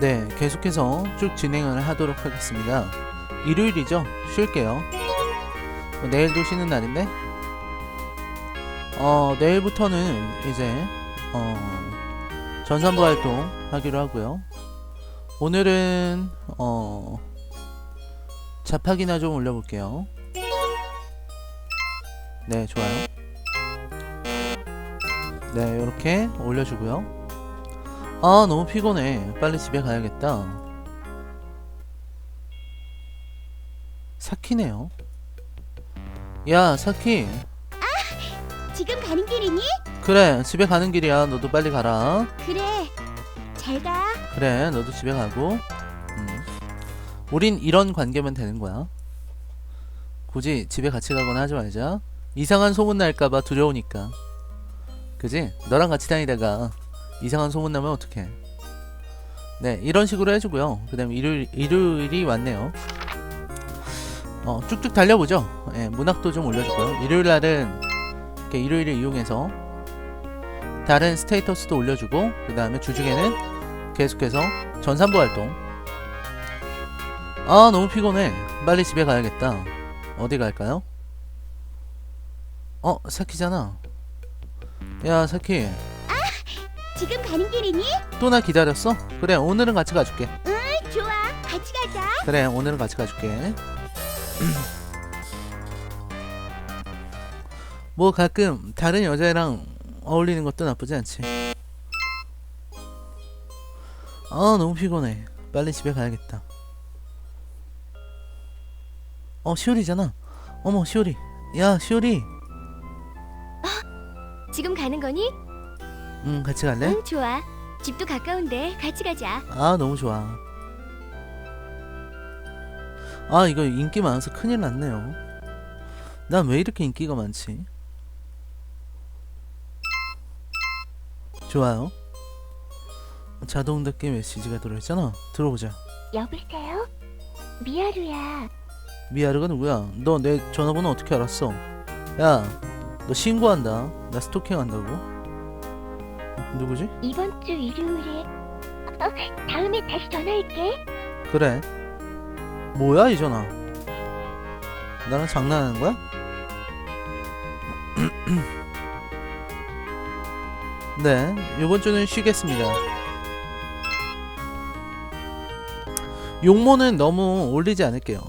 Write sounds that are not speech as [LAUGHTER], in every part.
네, 계속해서 쭉 진행을 하도록 하겠습니다. 일요일이죠? 쉴게요. 어, 내일도 쉬는 날인데, 어, 내일부터는 이제, 어, 전산부 활동 하기로 하고요. 오늘은, 어, 잡학이나 좀 올려볼게요. 네, 좋아요. 네, 이렇게 올려주고요. 아 너무 피곤해. 빨리 집에 가야겠다. 사키네요. 야 사키. 지금 가는 길이니? 그래 집에 가는 길이야. 너도 빨리 가라. 그래. 잘 가. 그래 너도 집에 가고. 음. 우린 이런 관계면 되는 거야. 굳이 집에 같이 가거나 하지 말자. 이상한 소문 날까봐 두려우니까. 그지? 너랑 같이 다니다가 이상한 소문 나면 어떡해. 네 이런 식으로 해주고요. 그 다음에 일요일, 일요일이 왔네요. 어 쭉쭉 달려보죠. 예, 문학도 좀 올려주고요. 일요일 날은 이렇게 일요일을 이용해서 다른 스테이터스도 올려주고 그 다음에 주중에는 계속해서 전산부 활동. 아 너무 피곤해. 빨리 집에 가야겠다. 어디 갈까요? 어 사키잖아. 야 사키 지금 가는 길이니? 또 나 기다렸어? 그래 오늘은 같이 가줄게 응, 좋아. 같이 가자. 그래 오늘은 같이 가줄게 [CLEARS THROAT] 뭐 가끔 다른 여자애랑 어울리는 것도 나쁘지 않지 아 너무 피곤해 빨리 집에 가야겠다 어 시오리잖아 어머 시오리 야 시오리 지금 가는 거니? 응 같이 갈래? 응, 좋아. 집도 가까운데 같이 가자. 아 너무 좋아 아 이거 인기 많아서 큰일 났네요 난 왜 이렇게 인기가 많지 좋아요 자동 닫기 메시지가 들어있잖아 들어보자 여보세요? 미아루야. 미아르가 누구야 너 내 전화번호 어떻게 알았어 야 너 신고한다 나 스토킹한다고 누구지? 이번 주 일요일에 어, 다음에 다시 전화할게. 그래. 뭐야 이 전화? 나랑 장난하는 거야? [CLEARS THROAT] 네, 이번 주는 쉬겠습니다. 용모는 너무 올리지 않을게요.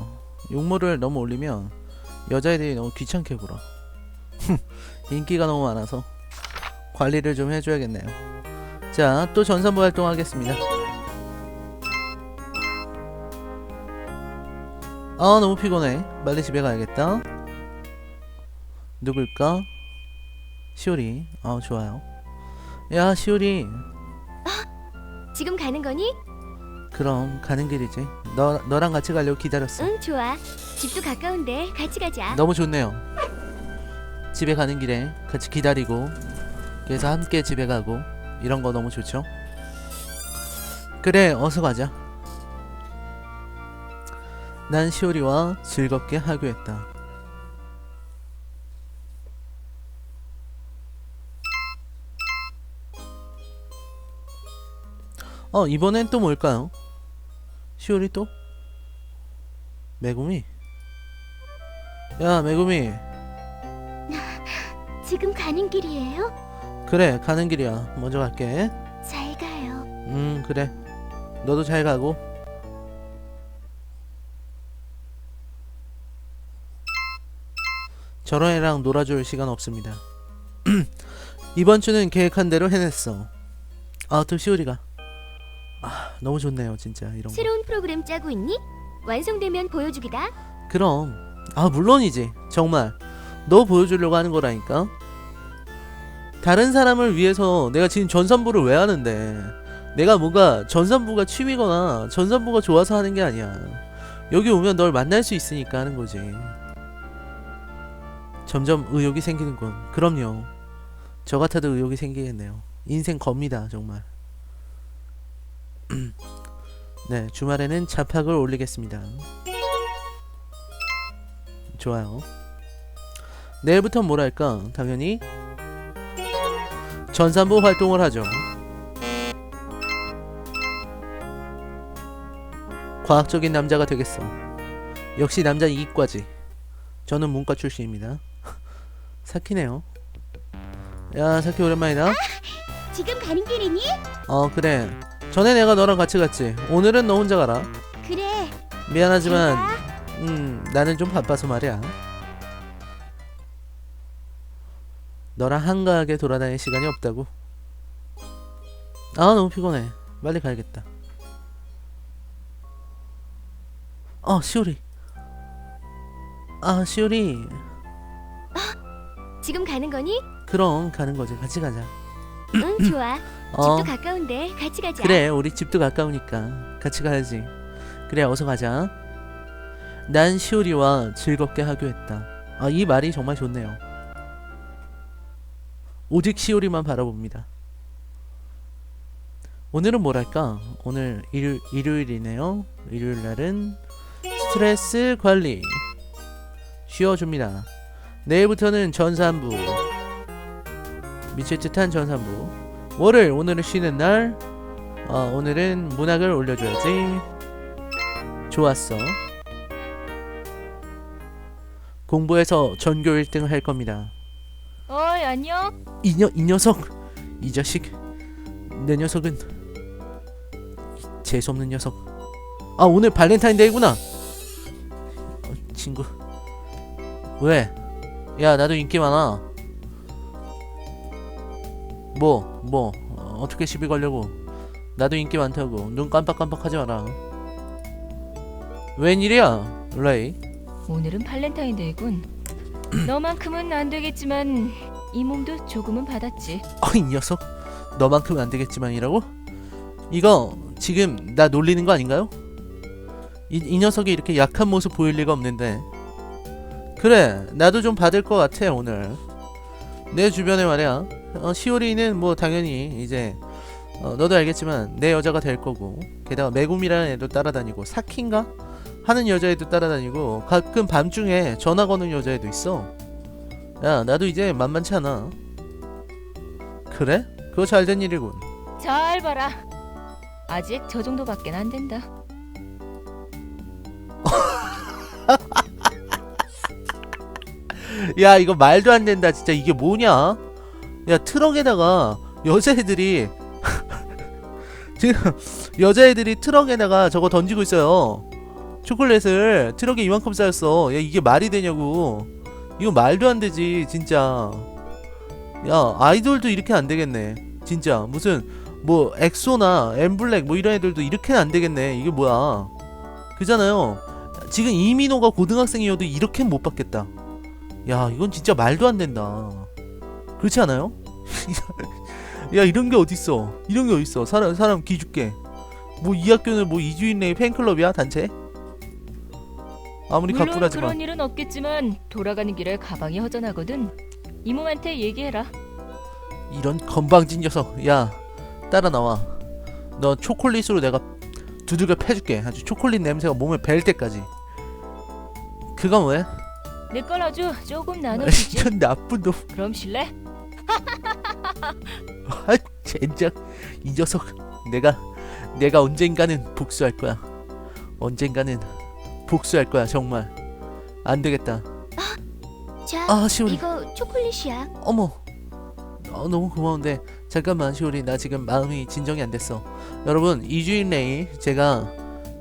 용모를 너무 올리면 여자애들이 너무 귀찮게 굴어. [LAUGHS] 인기가 너무 많아서 관리를 좀 해줘야겠네요. 자, 또 전산부 활동하겠습니다. 아 너무 피곤해 빨리 집에 가야겠다 누굴까? 시오리 아 좋아요 야 시오리 지금 가는 거니? 그럼 가는 길이지 너, 너랑 같이 가려고 기다렸어 응, 좋아. 집도 가까운데 같이 가자. 너무 좋네요 집에 가는 길에 같이 기다리고 그래서 함께 집에 가고 이런 거 너무 좋죠 그래 어서 가자 난 시오리와 즐겁게 하교했다 어 이번엔 또 뭘까요? 시오리 또? 메구미? 야 메구미 지금 가는 길이에요? 그래 가는 길이야. 먼저 갈게. 잘 가요. 음 그래. 너도 잘 가고. 저런 애랑 놀아줄 시간 없습니다. [CLEARS THROAT] 이번 주는 계획한 대로 해냈어. 아또 시오리가. 아 너무 좋네요 진짜 이런 거. 새로운 프로그램 짜고 있니? 완성되면 보여주기다. 그럼. 아 물론이지. 정말. 너 보여주려고 하는 거라니까 다른 사람을 위해서 내가 지금 전산부를 왜 하는데? 내가 뭔가 전산부가 취미거나 전산부가 좋아서 하는 게 아니야. 여기 오면 널 만날 수 있으니까 하는 거지. 점점 의욕이 생기는군. 그럼요. 저 같아도 의욕이 생기겠네요. 인생 겁니다 정말. [CLEARS THROAT] 네 주말에는 잡학을 올리겠습니다. 좋아요. 내일부터 뭘 할까? 당연히 전산부 활동을 하죠. 과학적인 남자가 되겠어. 역시 남자 이과지. 저는 문과 출신입니다. [LAUGHS] 사키네요. 야 사키 오랜만이다. 지금 가는 길이니? 어 그래. 전에 내가 너랑 같이 갔지. 오늘은 너 혼자 가라. 그래. 미안하지만. 음 나는 좀 바빠서 말이야. 너랑 한가하게 돌아다닐 시간이 없다고. 아 너무 피곤해. 빨리 가야겠다. 어 시오리. 아 시오리. 지금 가는 거니? 그럼 가는 거지. 같이 가자. 응, [CLEARS THROAT] 좋아. 어 집도 가까운데 같이 가자. 그래 우리 집도 가까우니까 같이 가야지. 그래 어서 가자. 난 시오리와 즐겁게 하교했다. 아 이 말이 정말 좋네요. 오직 시오리만 바라봅니다. 오늘은 뭐랄까? 오늘 일요, 일요일이네요. 일요일 날은 스트레스 관리 쉬어줍니다. 내일부터는 전산부 미칠 듯한 전산부 월요일 오늘은 쉬는 날 어, 오늘은 문학을 올려줘야지 좋았어 공부해서 전교 1등을 할 겁니다 어이 안녕. 이, 녀, 이 녀석 이 자식. 내 녀석은 재수없는 녀석. 아 오늘 발렌타인데이구나. 어, 친구. 왜? 야 나도 인기 많아. 뭐 뭐, 어, 어떻게 시비 걸려고. 나도 인기 많다고. 눈 깜빡깜빡하지 마라. 웬일이야 레이 오늘은 발렌타인데이군 [CLEARS THROAT] 너만큼은 안 되겠지만 이 몸도 조금은 받았지. 어, 이 녀석? 너만큼은 안 되겠지만이라고? 이거 지금 나 놀리는 거 아닌가요? 이, 이 녀석이 이렇게 약한 모습 보일 리가 없는데. 그래 나도 좀 받을 것 같아 오늘. 내 주변에 말이야. 어, 시오리는 뭐 당연히 이제 어, 너도 알겠지만 내 여자가 될 거고. 게다가 메구미라는 애도 따라다니고. 사키인가? 하는 여자애도 따라다니고 가끔 밤중에 전화 거는 여자애도 있어 야 나도 이제 만만치 않아 그래? 그거 잘 된 일이군. 잘 봐라 아직 저 정도밖엔 안 된다 [LAUGHS] 야, 이거 말도 안 된다. 진짜 이게 뭐냐? 야, 트럭에다가 여자애들이 [LAUGHS] 지금 여자애들이 트럭에다가 저거 던지고 있어요. 초콜릿을 트럭에 이만큼 쌓였어. 야, 이게 말이 되냐고. 이거 말도 안 되지, 진짜. 야, 아이돌도 이렇게 안 되겠네. 진짜. 무슨 뭐 엑소나 엠블랙 뭐 이런 애들도 이렇게는 안 되겠네. 이게 뭐야? 그잖아요. 지금 이민호가 고등학생이어도 이렇게는 못 받겠다. 야 이건 진짜 말도 안 된다 그렇지 않아요? [LAUGHS] 야 이런 게 어딨어 이런 게 어딨어 사람 사람 기죽게 뭐 이 학교는 뭐 이주인 내의 팬클럽이야 단체? 아무리 물론 가꾸라지만. 그런 일은 없겠지만 돌아가는 길에 가방이 허전하거든. 이 몸한테 얘기해라. 이런 건방진 녀석. 야 따라 나와. 너 초콜릿으로 내가 두들겨 패줄게. 아주 초콜릿 냄새가 몸에 벨 때까지. 그건 왜? 내 걸 아주 조금 나눠주지. [LAUGHS] 이런 나쁜 놈. 그럼 실례? [LAUGHS] 아, 젠장. 이 녀석 내가 내가 언젠가는 복수할 거야. 언젠가는 복수할 거야 정말. 안 되겠다. 자, 아 시오리. 이거 초콜릿이야. 어머. 어, 너무 고마운데. 잠깐만 시오리. 나 지금 마음이 진정이 안 됐어. 여러분 이주인 레이 제가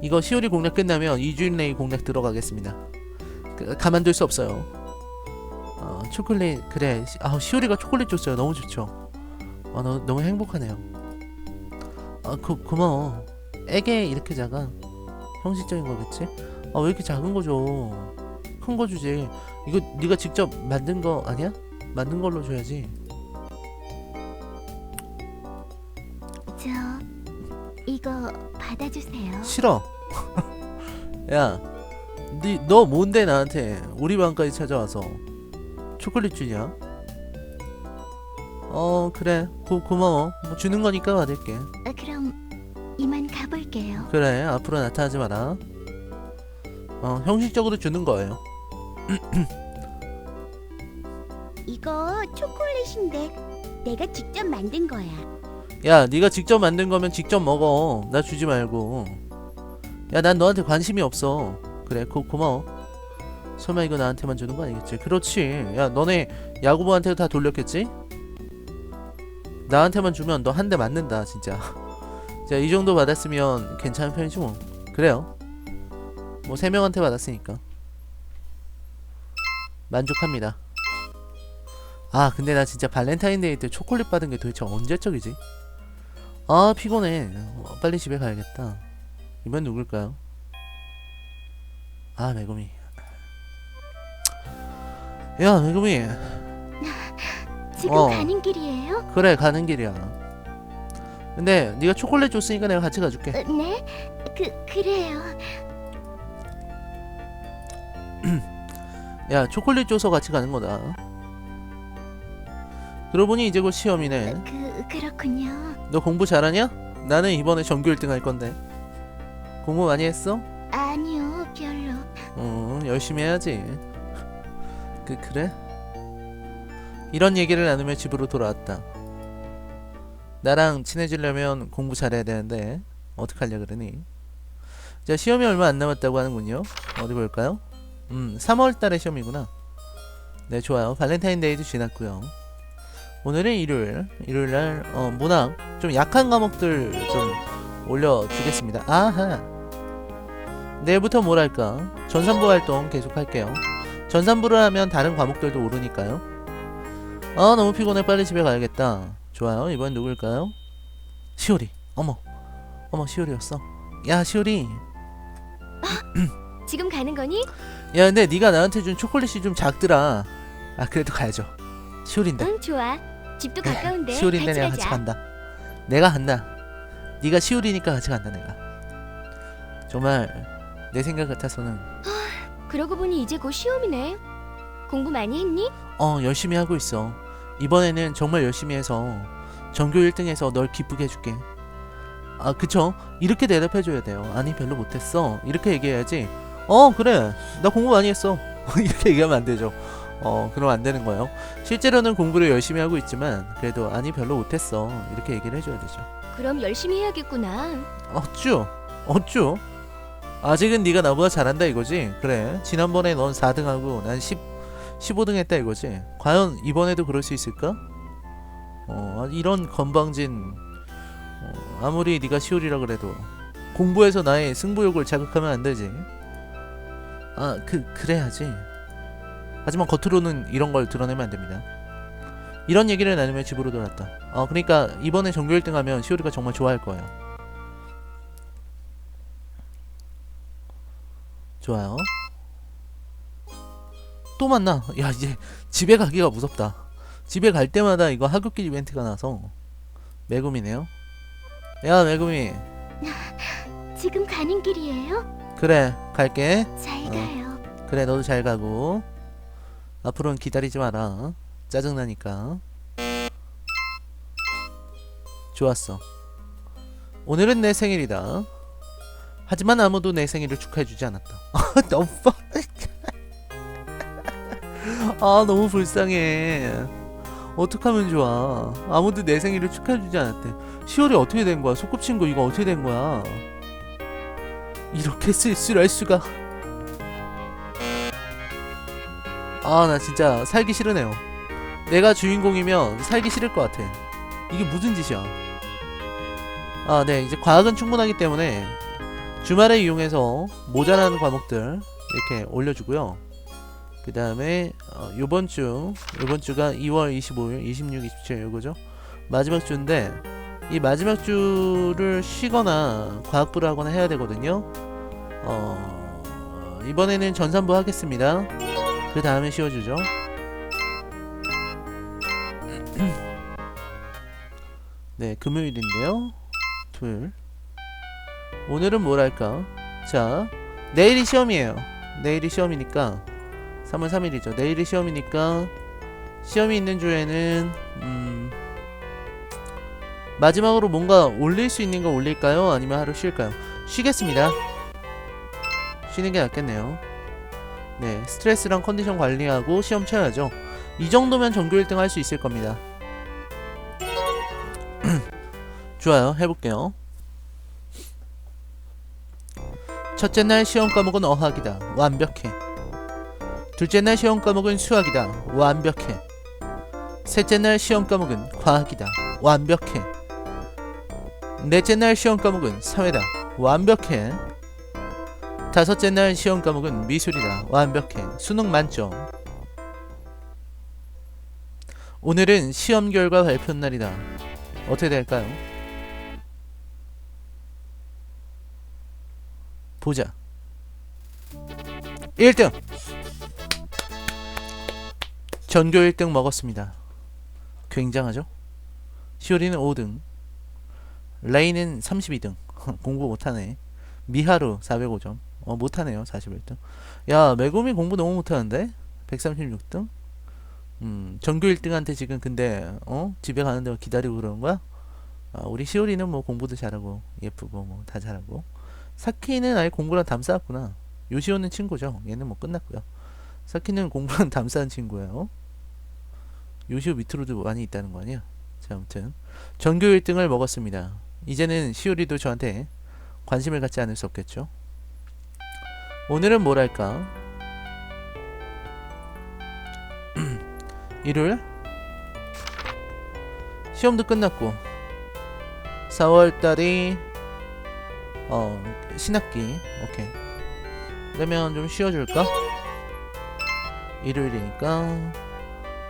이거 시오리 공략 끝나면 이주인 레이 공략 들어가겠습니다. 그, 가만둘 수 없어요. 어, 초콜릿 그래. 시- 아 시오리가 초콜릿 줬어요. 너무 좋죠. 아 너, 너무 행복하네요. 아 고, 고마워. 애게 이렇게 작아. 형식적인 거겠지 아 왜 이렇게 작은 거줘큰거 주지 이거 네가 직접 만든 거 아니야? 만든 걸로 줘야지. 저 이거 받아주세요. 싫어. [LAUGHS] 야, 네, 너 뭔데 나한테 우리 방까지 찾아와서 초콜릿 주냐? 어 그래 고, 고마워 뭐 주는 거니까 받을게 아, 그럼 이만 가볼게요. 그래 앞으로 나타나지 마라 어 형식적으로 주는 거예요. 이거 초콜릿인데 내가 직접 만든 거야. 야 네가 직접 만든 거면 직접 먹어. 나 주지 말고. 야 난 너한테 관심이 없어. 그래 고, 고마워. 설마 이거 나한테만 주는 거 아니겠지? 그렇지. 야 너네 야구부한테 다 돌렸겠지? 나한테만 주면 너 한 대 맞는다 진짜. [LAUGHS] 자 이 정도 받았으면 괜찮은 편이지 뭐. 그래요 뭐 세 명한테 받았으니까. 만족합니다. 아 근데 나 진짜 발렌타인데이 때 초콜릿 받은 게 도대체 언제적이지? 아 피곤해. 어, 빨리 집에 가야겠다. 이번 누굴까요? 아 메구미 야 메구미 지금 어. 가는 길이에요? 그래 가는 길이야. 근데 네가 초콜릿 줬으니까 내가 같이 가줄게. 어, 네? 그 그래요. [CLEARS THROAT] 야 초콜릿 줘서 같이 가는 거다 그러고 보니 이제 곧 시험이네 그 그렇군요. 너 공부 잘하냐? 나는 이번에 전교 1등 할 건데 공부 많이 했어? 아니요, 별로. 어 열심히 해야지 그 그래? 이런 얘기를 나누며 집으로 돌아왔다 나랑 친해지려면 공부 잘해야 되는데 어떡하려 그러니 자 시험이 얼마 안 남았다고 하는군요 어디 볼까요? 음 3월달에 시험이구나 네 좋아요 발렌타인데이도 지났고요 오늘은 일요일 일요일날 어 문학 좀 약한 과목들 좀 올려주겠습니다 아하 내일부터 뭘 할까? 전산부 활동 계속 할게요. 전산부를 하면 다른 과목들도 오르니까요. 아 너무 피곤해 빨리 집에 가야겠다. 좋아요. 이번 누굴까요? 시오리. 어머. 어머 시오리였어. 야 시오리. 지금 가는 거니? 야 근데 네가 나한테 준 초콜릿이 좀 작더라. 아 그래도 가야죠. 시오리인데. 응, 좋아. 집도 가까운데 시오리인데 같이 내가 가자. 같이 간다. 내가 간다. 네가 시오리니까 같이 간다 내가. 정말 내 생각 같아서는 그러고 보니 이제 곧 시험이네. 공부 많이 했니? 어 열심히 하고 있어 이번에는 정말 열심히 해서 전교 1등해서 널 기쁘게 해줄게 아 그쵸 이렇게 대답해줘야 돼요 아니 별로 못했어 이렇게 얘기해야지 어 그래. 나 공부 많이 했어. [LAUGHS] 이렇게 얘기하면 안 되죠. 어 그럼 안 되는 거예요. 실제로는 공부를 열심히 하고 있지만 그래도 아니 별로 못했어. 이렇게 얘기를 해줘야 되죠. 그럼 열심히 해야겠구나. 어쭈? 어쭈? 아직은 네가 나보다 잘한다 이거지? 그래. 지난번에 넌 4등하고 난 10, 15등 했다 이거지? 과연 이번에도 그럴 수 있을까? 어 이런 건방진 어, 아무리 네가 시오리라 그래도 공부해서 나의 승부욕을 자극하면 안 되지 아 그 그래야지 하지만 겉으로는 이런 걸 드러내면 안 됩니다 이런 얘기를 나누며 집으로 돌아왔다 어 그러니까 이번에 전교 1등 하면 시오리가 정말 좋아할 거예요 좋아요. 또 만나. 야 이제 집에 가기가 무섭다. 집에 갈 때마다 이거 하굣길 이벤트가 나서 매금이네요. 야 매금이. [LAUGHS] 지금 가는 길이에요? 그래 갈게. 잘 어. 가요. 그래 너도 잘 가고. 앞으로는 기다리지 마라. 짜증나니까. 좋았어. 오늘은 내 생일이다. 하지만 아무도 내 생일을 축하해주지 않았다. [LAUGHS] 너무 뻔- [LAUGHS] 아 너무 불쌍해. 어떡하면 좋아. 아무도 내 생일을 축하해주지 않았대. 10월이 어떻게 된 거야? 소꿉친구 이거 어떻게 된 거야? 이렇게 쓸쓸할 수가. 아 나 진짜 살기 싫으네요. 내가 주인공이면 살기 싫을 것 같아. 이게 무슨 짓이야? 아, 네. 이제 과학은 충분하기 때문에 주말에 이용해서 모자라는 과목들 이렇게 올려주고요. 그 다음에 어, 요번 주, 요번 주가 2월 25일, 26, 27 요거죠. 마지막 주인데 이 마지막 주를 쉬거나 과학부를 하거나 해야 되거든요. 어, 이번에는 전산부 하겠습니다. 그 다음에 씌워주죠. [CLEARS THROAT] 네, 금요일인데요. 둘. 오늘은 뭘 할까? 자, 내일이 시험이에요. 내일이 시험이니까 3월 3일이죠. 내일이 시험이니까 시험이 있는 주에는 음 마지막으로 뭔가 올릴 수 있는 거 올릴까요? 아니면 하루 쉴까요? 쉬겠습니다. 쉬는 게 낫겠네요. 네, 스트레스랑 컨디션 관리하고 시험 쳐야죠. 이 정도면 전교 1등 할 수 있을 겁니다. [CLEARS THROAT] 좋아요. 해볼게요. 첫째 날 시험 과목은 어학이다. 완벽해. 둘째 날 시험 과목은 수학이다. 완벽해. 셋째 날 시험 과목은 과학이다. 완벽해. 넷째 날 시험 과목은 사회다. 완벽해. 다섯째 날 시험 과목은 미술이다. 완벽해. 수능 만점. 오늘은 시험 결과 발표 날이다. 어떻게 될까요? 보자. 1등. 전교 1등 먹었습니다. 굉장하죠? 시오리는 5등. 레이는 32등. [LAUGHS] 공부 못하네. 미하루 405점. 어 못하네요 41등. 야 메구미 공부 너무 못하는데 136등. 음 전교 1등한테 지금 근데 어 집에 가는데 기다리고 그러는 거야? 아, 우리 시오리는 뭐 공부도 잘하고 예쁘고 뭐 다 잘하고 사키는 아예 공부랑 담 쌓았구나. 요시오는 친구죠. 얘는 뭐 끝났고요. 사키는 공부랑 [LAUGHS] 담 쌓은 친구예요. 요시오 밑으로도 많이 있다는 거 아니야? 자, 아무튼 전교 1등을 먹었습니다. 이제는 시오리도 저한테 관심을 갖지 않을 수 없겠죠. 오늘은 뭐랄까? [CLEARS THROAT] 일요일? 시험도 끝났고 4월달이 어 신학기 오케이 그러면 좀 쉬어줄까? 일요일이니까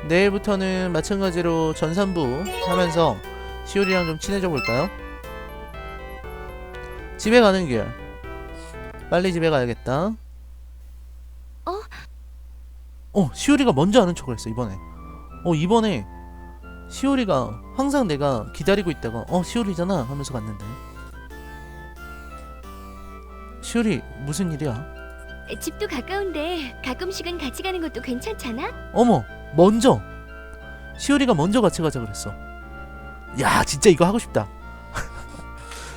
내일부터는 마찬가지로 전산부 하면서 시오리랑 좀 친해져 볼까요? 집에 가는 길. 빨리 집에 가야겠다. 어? 어 시오리가 먼저 아는 척을 했어 이번에. 어 이번에 시오리가 항상 내가 기다리고 있다가 어 시오리잖아 하면서 갔는데. 시오리 무슨 일이야? 집도 가까운데 가끔씩은 같이 가는 것도 괜찮잖아? 어머 먼저! 시오리가 먼저 같이 가자 그랬어. 야 진짜 이거 하고 싶다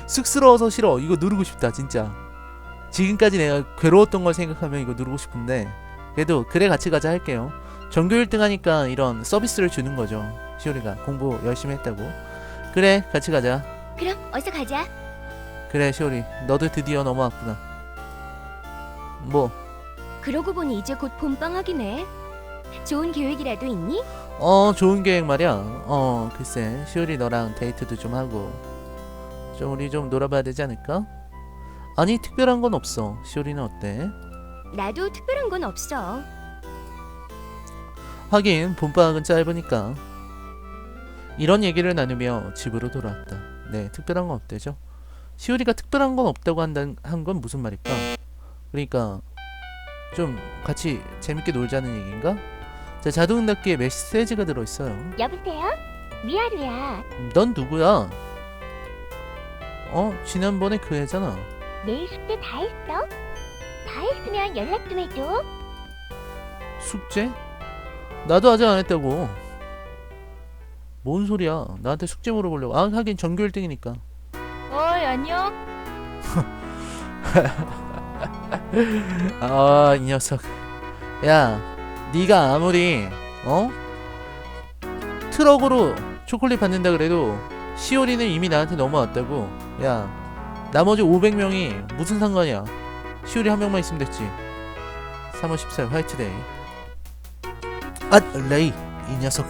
쑥스러워서 싫어. 이거 누르고 싶다 진짜. 지금까지 내가 괴로웠던 걸 생각하면 이거 누르고 싶은데 그래도 그래 같이 가자 할게요. 전교 1등 하니까 이런 서비스를 주는 거죠. 시오리가 공부 열심히 했다고. 그래 같이 가자. 그럼 어서 가자. 그래 시오리. 너도 드디어 넘어왔구나. 뭐? 그러고 보니 이제 곧 봄방학이네. 좋은 계획이라도 있니? 어 좋은 계획 말이야. 어 글쎄 시오리 너랑 데이트도 좀 하고 좀 우리 좀 놀아봐야 되지 않을까? 아니 특별한 건 없어 시오리는 어때? 나도 특별한 건 없어. 하긴 봄방학은 짧으니까 이런 얘기를 나누며 집으로 돌아왔다 네 특별한 건 없대죠 시오리가 특별한 건 없다고 한다는 한건 무슨 말일까? 그러니까 좀 같이 재밌게 놀자는 얘기인가? 자 자동응답기에 메시지가 들어있어요 여보세요? 미하루야. 넌 누구야? 어? 지난번에 그 애잖아. 내일 숙제 다 했어? 다 했으면 연락 좀 해줘. 숙제? 나도 아직 안 했다고. 뭔 소리야? 나한테 숙제 물어보려고. 아, 하긴 전교 1등이니까. 어이 안녕. [LAUGHS] 아, 이 녀석. 야, 네가 아무리 어? 트럭으로 초콜릿 받는다 그래도 시오리는 이미 나한테 넘어왔다고. 야, 나머지 500명이 무슨 상관이야? 시오리 한 명만 있으면 됐지. 3월 14일 화이트데이. 아, 레이, 이 녀석.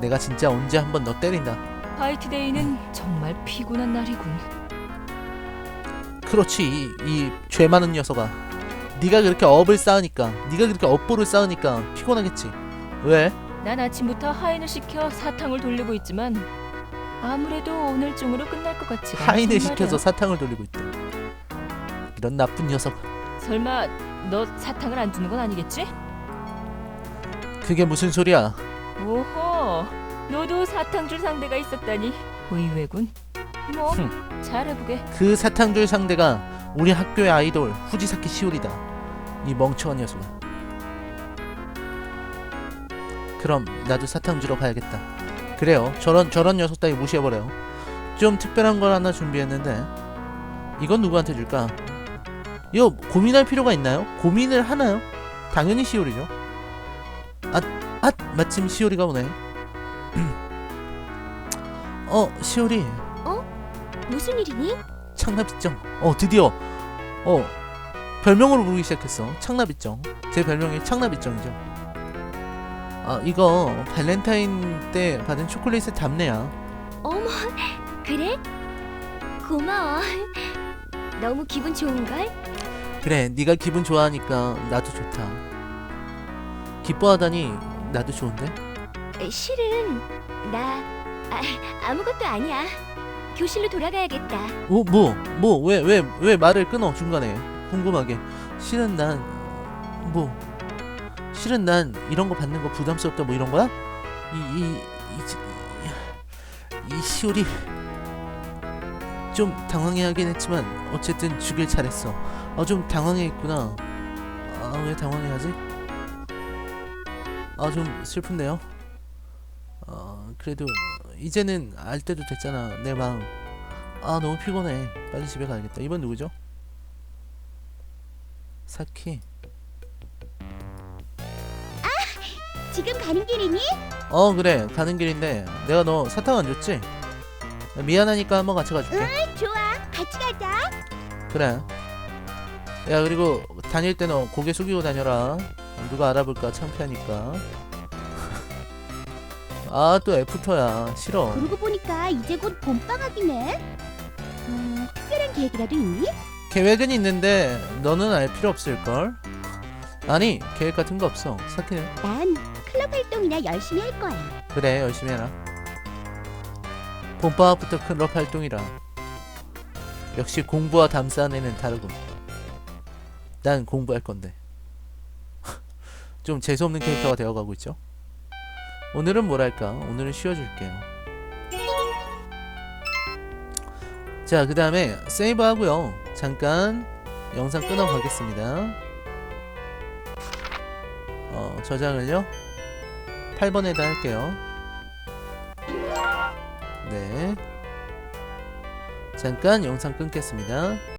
내가 진짜 언제 한번 너 때린다. 화이트데이는 정말 피곤한 날이군. 그렇지, 이, 이죄 많은 녀석아. 네가 그렇게 업을 쌓으니까, 네가 그렇게 업보를 쌓으니까 피곤하겠지. 왜? 난 아침부터 하인을 시켜 사탕을 돌리고 있지만 아무래도 오늘 중으로 끝날 것 같지가 않단 하인을. 시켜서 사탕을 돌리고 있다. 이런 나쁜 녀석. 설마 너 사탕을 안 주는 건 아니겠지? 그게 무슨 소리야? 오호, 너도 사탕 줄 상대가 있었다니 의외군. 뭐 잘해보게. 그 사탕 줄 상대가 우리 학교의 아이돌 후지사키 시오리다. 이 멍청한 녀석아. 그럼 나도 사탕 주러 가야겠다. 그래요. 저런 저런 녀석 따위 무시해버려요. 좀 특별한 걸 하나 준비했는데 이건 누구한테 줄까? 이거 고민할 필요가 있나요? 고민을 하나요? 당연히 시오리죠. 아, 아 마침 시오리가 오네. [CLEARS THROAT] 어, 시오리. 무슨 일이니? 창납지점. 어 드디어 어 별명으로 부르기 시작했어 창나비정 제 별명이 창나비정이죠 아 이거 발렌타인 때 받은 초콜릿의 답례야 어머, 그래? 고마워. 너무 기분 좋은걸? 그래 네가 기분 좋아하니까 나도 좋다 기뻐하다니 나도 좋은데 실은 나 아, 아무것도 아니야. 교실로 돌아가야겠다. 어, 뭐, 뭐, 왜, 왜, 왜 말을 끊어, 중간에. 궁금하게. 실은 난, 뭐, 실은 난 이런 거 받는 거 부담스럽다, 뭐 이런 거야? 이, 이, 이, 시울이 좀 당황해 하긴 했지만, 어쨌든 주길 잘했어. 아, 좀 당황해 있구나. 아, 왜 당황해 하지? 아, 좀 슬픈데요? 어, 그래도, 이제는 알 때도 됐잖아, 내 마음. 아 너무 피곤해 빨리 집에 가야겠다 이번 누구죠? 사키 지금 가는 길이니? 어 그래 가는 길인데 내가 너 사탕 안 줬지? 미안하니까 한번 같이 가줄게 좋아, 같이 가자. 그래 야 그리고 다닐 때너 고개 숙이고 다녀라 누가 알아볼까 창피하니까 [LAUGHS] 아 또 애프터야 싫어 그러고 보니까 이제 곧 봄방학이네. 음, 특별한 계획이라도 있니? 계획은 있는데 너는 알 필요 없을걸? 아니 계획 같은 거 없어. 사키는 난 클럽 활동이나 열심히 할 거야. 그래 열심히 해라. 봄방학부터 클럽 활동이라. 역시 공부와 담싸는 다르군. 난 공부할 건데. [LAUGHS] 좀 재수없는 캐릭터가 되어가고 있죠? 오늘은 뭐랄까? 오늘은 쉬어줄게요. 자 그 다음에 세이브 하고요. 잠깐 영상 끊어 가겠습니다 어 저장을요 8번에다 할게요 네. 잠깐 영상 끊겠습니다.